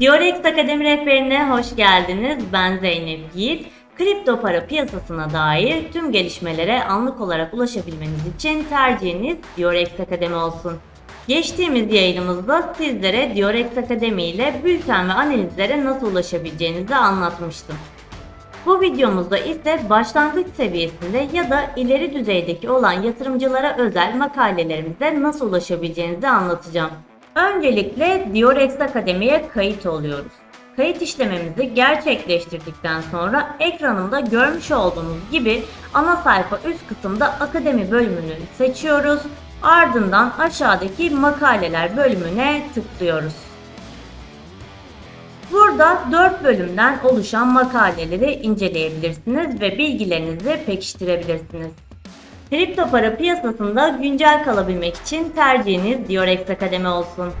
Diorex Akademi rehberine hoş geldiniz. Ben Zeynep Yiğit. Kripto para piyasasına dair tüm gelişmelere anlık olarak ulaşabilmeniz için tercihiniz Diorex Akademi olsun. Geçtiğimiz yayınımızda sizlere Diorex Akademi ile bülten ve analizlere nasıl ulaşabileceğinizi anlatmıştım. Bu videomuzda ise başlangıç seviyesinde ya da ileri düzeydeki olan yatırımcılara özel makalelerimize nasıl ulaşabileceğinizi anlatacağım. Öncelikle Diorex Akademi'ye kayıt oluyoruz. Kayıt işlemimizi gerçekleştirdikten sonra ekranımda görmüş olduğunuz gibi ana sayfa üst kısımda akademi bölümünü seçiyoruz. Ardından aşağıdaki makaleler bölümüne tıklıyoruz. Burada 4 bölümden oluşan makaleleri inceleyebilirsiniz ve bilgilerinizi pekiştirebilirsiniz. Kripto para piyasasında güncel kalabilmek için tercihiniz Diorex Akademi olsun.